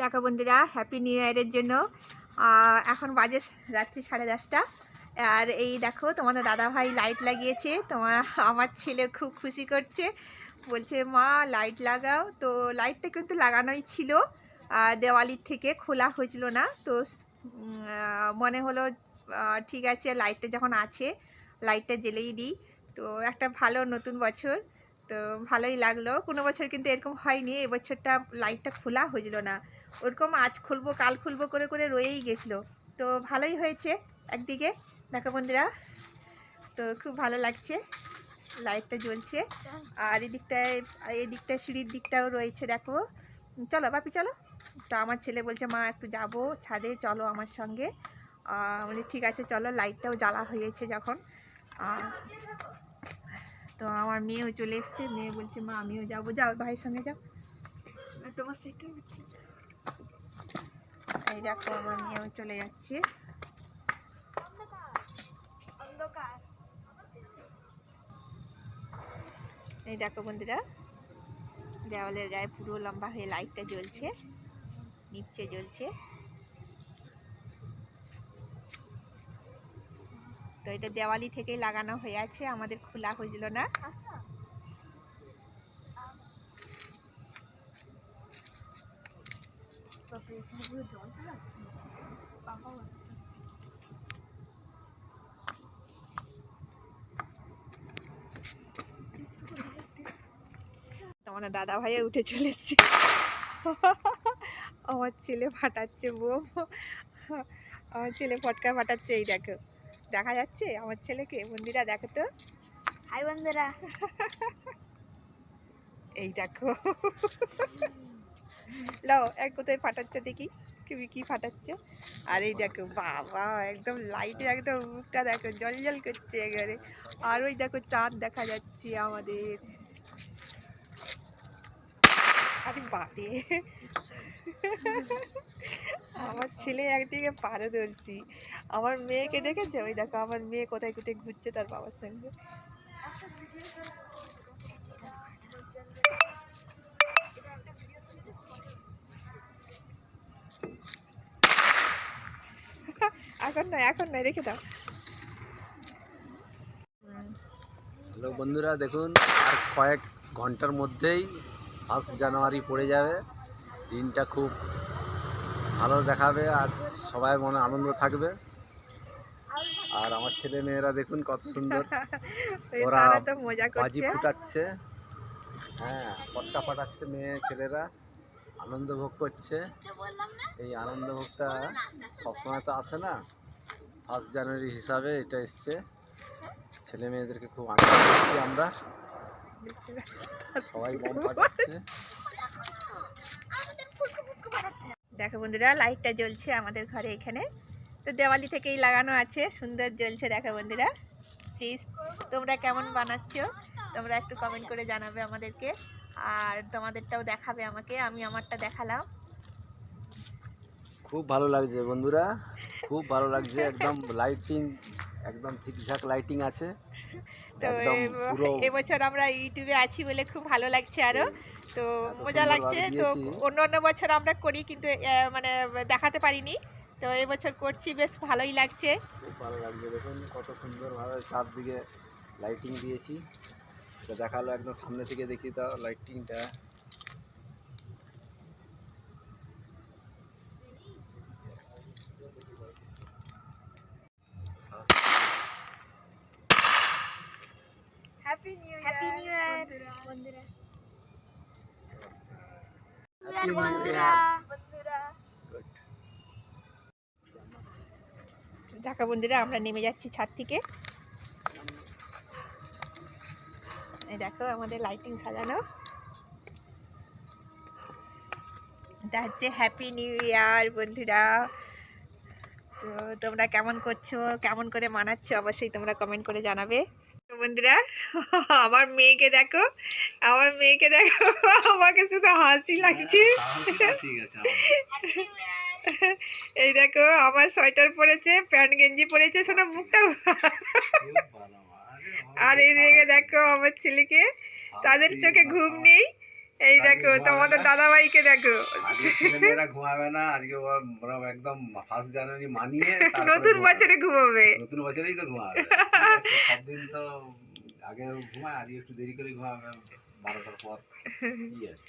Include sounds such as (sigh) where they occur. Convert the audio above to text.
দেখো বন্ধুরা happy new ইয়ারের জন্য। এখন বাজে রাত্রি সাড়ে দশটা। আর এই দেখো তোমাদের দাদা ভাই লাইট লাগিয়েছে। তোমার, আমার ছেলে খুব খুশি করছে। বলছে, মা লাইট লাগাও। তো লাইটটা কিন্তু লাগানোই ছিল। দেওয়ালির থেকে খোলা হয়েছিল না। তো মনে হলো ঠিক আছে লাইটটা যখন আছে লাইটটা জ্বেলেই দিই। তো একটা ভালো নতুন বছর। তো ভালোই লাগল। কোনো বছর কিন্তু এরকম হয়নি এবছরটা লাইটটা খোলা হয়েছিল না। ওরকম আজ খুলবো, কাল খুলবো করে করে রয়েই গেছিল। তো ভালোই হয়েছে একদিকে, দেখো বন্ধুরা। তো খুব ভালো লাগছে, লাইটটা জ্বলছে। আর এদিকটায় এদিকটায় সিঁড়ির দিকটাও রয়েছে, দেখো। চলো বাপি, চলো। তো আমার ছেলে বলছে, মা, একটু যাব ছাদে, চলো আমার সঙ্গে। বলি, ঠিক আছে, চলো। লাইটটাও জ্বালা হয়েছে যখন। তো আমার মেয়েও চলে এসছে। মেয়ে বলছে মা আমিও যাব। যাও ভাইয়ের সঙ্গে যাও। তোমার সেটা হচ্ছে। এই দেখো আমার মেয়েও চলে যাচ্ছে। এই দেখো বন্ধুরা দেওয়ালের গায়ে পুরো লম্বা হয়ে লাইটটা জ্বলছে নিচে জ্বলছে। তো এটা দেওয়ালি থেকেই লাগানো হয়ে আছে, আমাদের খোলা হয়েছিল না। তোমার দাদা ভাইয়া উঠে চলে আমার ছেলে ফাটাচ্ছে বোম আমার ছেলে ফটকা ফাটাচ্ছে, এই দেখো। দেখা যাচ্ছে? আমার ছেলেকে মন্দিরা দেখো তো। হাই বন্ধুরা। এই দেখো। লাও এক কোথায় ফাটাচ্ছে দেখি। কি কি ফাটাচ্ছে? আর এই দেখো বাবা একদম লাইটে একদম মুখটা দেখো জল জল করছে এবারে আর ওই দেখো চাঁদ দেখা যাচ্ছে আমাদের। আরে বাড়ে আমার ছেলে একদিকে পারদর্শী আমার মেয়েকে দেখেছে? ওই দেখো, আমার মেয়ে কোথায় কোথায় ঘুরছে তার বাবার সঙ্গে। এখন নয় এখন নয়, রেখে দাও। হ্যালো বন্ধুরা, দেখুন, আর কয়েক ঘণ্টার মধ্যেই ফার্স্ট জানুয়ারি পড়ে যাবে। দিনটা খুব ভালো দেখাবে আর সবাই মনে আনন্দ থাকবে। আর আমার ছেলে মেয়েরা দেখুন কত সুন্দর। ওরা তারা তো মজা বাজি ফুটাচ্ছে। হ্যাঁ পটকা ফাটাচ্ছে মেয়ে ছেলেরা। আনন্দ ভোগ করছে। এই আনন্দ ভোগটা সবসময় তো আসে না। ফার্স্ট জানুয়ারি হিসাবে এটা এসছে। ছেলে মেয়েদেরকে খুব আনন্দ করছি আমরা। দেখো বন্ধুরা লাইটটা জ্বলছে আমাদের ঘরে এখানে। তো দেওয়ালি থেকেই লাগানো আছে সুন্দর জ্বলছে দেখো বন্ধুরা। প্লিজ তোমরা কেমন বানাচ্ছ? তোমরা একটু কমেন্ট করে জানাবে আমাদেরকে। আর তোমাদেরটাও দেখাবে আমাকে আমি আমারটা দেখালাম। খুব ভালো লাগছে বন্ধুরা খুব ভালো লাগছে একদম লাইটিং একদম ঠিকঠাক লাইটিং আছে। (laughs) তো এবছর আমরা ইউটিউবে আছি বলে খুব ভালো লাগছে আরও। তো মজা লাগছে। তো অন্য অন্য বছর আমরা করি কিন্তু মানে দেখাতে পারিনি। তো এবছর করছি বেশ ভালোই লাগছে। খুব ভালো লাগছে। দেখুন কত সুন্দরভাবে চারদিকে লাইটিং দিয়েছি। এটা দেখাল একদম সামনে থেকে দেখি তো লাইটিংটা happy new year happy new year বন্ধুরা ঢাকা বন্ধুরা আমরা নেমে যাচ্ছি ছাদ থেকে। দেখো আমাদের লাইটিং সাজানো। এটা হচ্ছে হ্যাপি নিউ ইয়ার বন্ধুরা। তো তোমরা কেমন করছ? কেমন করে মানাচ্ছো? অবশ্যই তোমরা কমেন্ট করে জানাবে। বন্ধুরা আমার মেয়েকে দেখো আমার মেয়েকে দেখো আমাকে শুধু হাসি লাগছে। এই দেখো আমার সোয়েটার পরেছে প্যান্ট গেঞ্জি পরেছে শোনা মুখটা আর এই দিকে দেখো আমার ছেলেকে তাদের চোখে ঘুম নেই। এই দেখো তোমাদের দাদাভাইকে দেখো। আজকে ছেলেমেয়েরা ঘুমাবে না আজকে ওর একদম ফার্স্ট জানুয়ারি মানিয়ে (laughs) নতুন বছরে ঘুমাবে। নতুন বছরেই তো ঘুমাবে। (laughs) দিন তো আগে ঘুমায় আজকে একটু দেরি করে ঘুমাবে বারোটার পর। কি আছে।